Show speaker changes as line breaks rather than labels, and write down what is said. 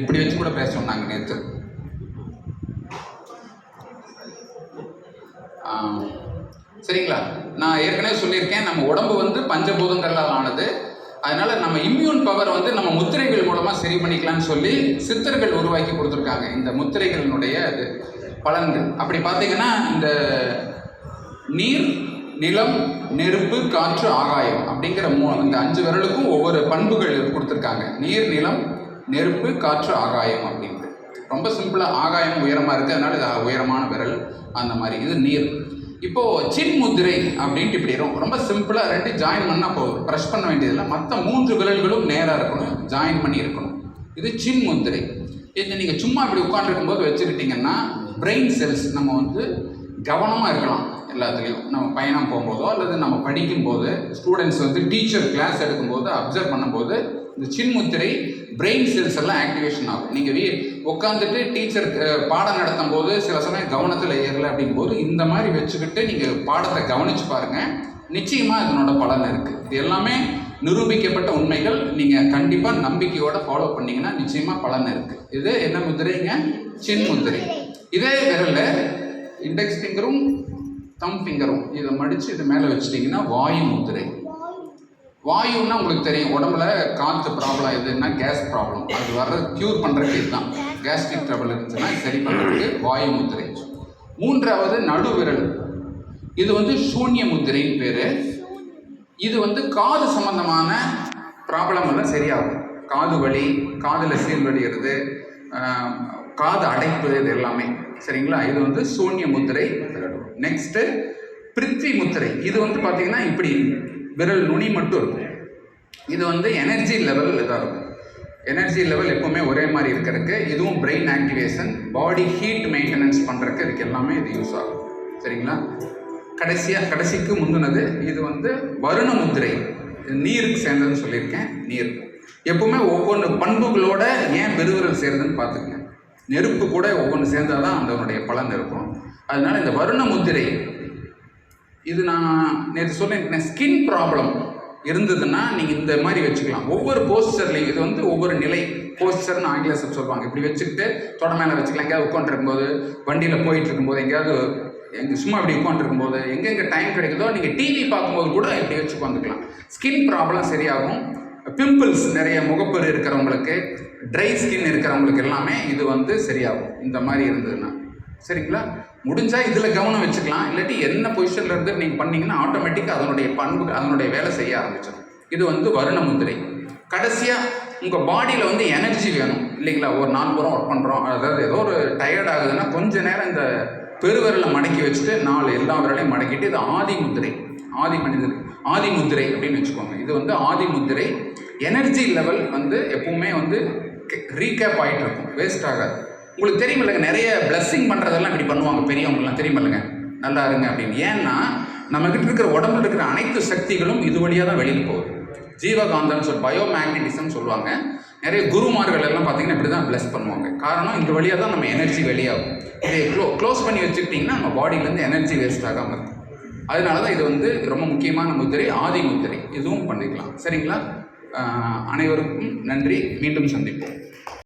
இப்படி வச்சு கூட பேச சொன்னாங்க நேற்று சரிங்களா? நான் ஏற்கனவே சொல்லியிருக்கேன் நம்ம உடம்பு வந்து பஞ்சபூதங்களால் ஆனது. அதனால நம்ம இம்யூன் பவர் வந்து நம்ம முத்திரைகள் மூலமாக சரி பண்ணிக்கலாம்னு சொல்லி சித்தர்கள் உருவாக்கி கொடுத்துருக்காங்க. இந்த முத்திரைகளினுடைய அது பலன்கள். அப்படி பார்த்தீங்கன்னா இந்த நீர் நிலம் நெருப்பு காற்று ஆகாயம் அப்படிங்கிற மூ இந்த அஞ்சு விரலுக்கும் ஒவ்வொரு பண்புகள் கொடுத்துருக்காங்க. நீர் நிலம் நெருப்பு காற்று ஆகாயம் அப்படின்ட்டு. ரொம்ப சிம்பிளாக ஆகாயம் உயரமாக இருக்குது அதனால இது உயரமான விரல் அந்த மாதிரி. இது நீர். இப்போது சின் முதிரை அப்படின்ட்டு இப்படி இருக்கும். ரொம்ப சிம்பிளாக ரெண்டு ஜாயின் பண்ணால் போதும். ப்ரெஷ் பண்ண வேண்டியதில்லை. மற்ற மூன்று விரல்களும் நேராக இருக்கணும். ஜாயின் பண்ணி இருக்கணும். இது சின் முதிரை. இது நீங்கள் சும்மா இப்படி உட்காந்துருக்கும் போது வச்சுக்கிட்டிங்கன்னா பிரெயின் செல்ஸ் நம்ம வந்து கவனமாக இருக்கலாம் எல்லாத்துலேயும். நம்ம பயணம் போகும்போதோ அல்லது நம்ம படிக்கும்போது ஸ்டூடெண்ட்ஸ் வந்து டீச்சர் கிளாஸ் எடுக்கும்போது அப்சர்வ் பண்ணும்போது இந்த சின்முத்திரை பிரெயின் செல்ஸ் எல்லாம் ஆக்டிவேஷன் ஆகும். நீங்கள் வீ உட்காந்துட்டு டீச்சர் பாடம் நடத்தும் போது சில சமயம் கவனத்தில் ஏறல அப்படிங்கும்போது இந்த மாதிரி வச்சுக்கிட்டு நீங்கள் பாடத்தை கவனித்து பாருங்கள் நிச்சயமாக இதனோட பலன் இருக்குது இது எல்லாமே நிரூபிக்கப்பட்ட உண்மைகள். நீங்கள் கண்டிப்பாக நம்பிக்கையோட ஃபாலோ பண்ணிங்கன்னா நிச்சயமாக பலன் இருக்குது இது என்ன முத்திரைங்க? சின் முத்திரை இதே விரலில் இண்டெக்ஸ் ஃபிங்கரும் தம் ஃபிங்கரும் இதை மடித்து இது மேலே வச்சிட்டிங்கன்னா வாயு முத்திரை. வாயுன்னா உங்களுக்கு தெரியும். உடம்புல காற்று ப்ராப்ளம் எதுன்னா கேஸ் ப்ராப்ளம் அது வர்ற க்யூர் பண்ணுறதுக்கு இதுதான். கேஸ்ட்ரிக் ட்ரபிள் இருந்துச்சுன்னா சரி பண்ணுறதுக்கு வாயு முத்திரை. மூன்றாவது நடுவிரல் இது வந்து சூன்ய முத்திரைன்னு பேர். இது வந்து காது சம்பந்தமான ப்ராப்ளம் எல்லாம் சரியாகும். காது வலி காதில் சீல் காது அடைப்பு இது எல்லாமே. சரிங்களா? இது வந்து சூன்ய முத்திரை. நெக்ஸ்ட்டு பிருத்வி முத்திரை. இது வந்து பார்த்தீங்கன்னா இப்படி விரல் நுனி மட்டும் இருக்கும். இது வந்து எனர்ஜி லெவல் இதாக இருக்கும். எனர்ஜி லெவல் எப்போவுமே ஒரே மாதிரி இருக்கிறதுக்கு இதுவும் brain activation body heat maintenance பண்ணுறதுக்கு இதுக்கு எல்லாமே இது யூஸ் ஆகும். சரிங்களா? கடைசியாக கடைசிக்கு முந்தினது இது வந்து வருண முத்திரை. நீருக்கு சேர்ந்ததுன்னு சொல்லியிருக்கேன். நீர். எப்பவுமே ஒவ்வொன்று பண்புகளோட ஏன் பெருவிரல் சேருதுன்னு பார்த்துக்குங்க. நெருப்பு கூட ஒவ்வொன்று சேர்ந்தால் தான் அதனுடைய பலன் இருக்கும். அதனால இந்த வருண முத்திரை இது நான் நேற்று சொன்னேன் ஸ்கின் ப்ராப்ளம் இருந்ததுன்னா நீங்கள் இந்த மாதிரி வச்சுக்கலாம். ஒவ்வொரு போஸ்டர்லையும் இது வந்து ஒவ்வொரு நிலை போஸ்டர்னு ஆங்கிலத்தில் சொல்லுவாங்க. இப்படி வச்சுக்கிட்டு தொட மேலே வச்சுக்கலாம். எங்கேயாவது உட்காந்துருக்கும்போது வண்டியில் போயிட்டு இருக்கும்போது எங்கேயாவது எங்கே சும்மா அப்படி உட்காந்துருக்கும்போது எங்கெங்கே டைம் கிடைக்குதோ நீங்கள் டிவி பார்க்கும்போது கூட இப்படி வச்சு உட்காந்துக்கலாம் ஸ்கின் ப்ராப்ளம் சரியாகும். பிம்பிள்ஸ் நிறைய முகப்பரு இருக்கிறவங்களுக்கு ட்ரை ஸ்கின் இருக்கிறவங்களுக்கு எல்லாமே இது வந்து சரியாகும். இந்த மாதிரி இருந்ததுன்னா. சரிங்களா? முடிஞ்சால் இதில் கவனம் வச்சுக்கலாம். இல்லாட்டி என்ன பொசிஷனில் இருந்து நீங்கள் பண்ணிங்கன்னா ஆட்டோமேட்டிக்காக அதனுடைய பண்பு அதனுடைய வேலை செய்ய ஆரம்பிச்சிடும். இது வந்து வருண முந்திரை கடைசியாக உங்கள் பாடியில் வந்து எனர்ஜி வேணும். இல்லைங்களா? ஒரு நாலு புறம் ஒர்க் பண்ணுறோம் அதாவது ஏதோ ஒரு டயர்ட் ஆகுதுன்னா கொஞ்ச நேரம் இந்த பெருவரில் மடக்கி வச்சுட்டு நாலு எல்லா விரலையும் மடக்கிட்டு இது ஆதி முத்திரை. ஆதி மனிதர் ஆதி முத்திரை அப்படின்னு வச்சுக்கோங்க. இது வந்து ஆதி முத்திரை எனர்ஜி லெவல் வந்து எப்பவுமே வந்து ரீகேப் ஆகிட்டு இருக்கும் வேஸ்ட் ஆகாது. உங்களுக்கு தெரியும் இல்லைங்க நிறைய பிளஸ்ஸிங் பண்ணுறதெல்லாம் இப்படி பண்ணுவாங்க பெரியவங்கலாம் தெரியும் இல்லைங்க நல்லா இருங்க அப்படின்னு. ஏன்னா நம்மகிட்ட இருக்கிற உடம்புல இருக்கிற அனைத்து சக்திகளும் இது வழியாக தான் வெளியில் போகுது. ஜீவகாந்தம்னு சொல்லி பயோ மேக்னட்டிசம் சொல்லுவாங்க. நிறைய குருமார்கள் எல்லாம் பார்த்தீங்கன்னா இப்படி தான் பிளஸ் பண்ணுவாங்க. காரணம் இந்த வழியாக தான் நம்ம எனர்ஜி வெளியாகும். இதை க்ளோ க்ளோஸ் பண்ணி வச்சுக்கிட்டிங்கன்னா நம்ம பாடியிலேருந்து எனர்ஜி வேஸ்ட் ஆகாமல் இருக்கும். அதனால தான் இது வந்து ரொம்ப முக்கியமான முத்திரை ஆதி முத்திரை. இதுவும் பண்ணிக்கலாம். சரிங்களா? அனைவருக்கும் நன்றி. மீண்டும் சந்திப்போம்.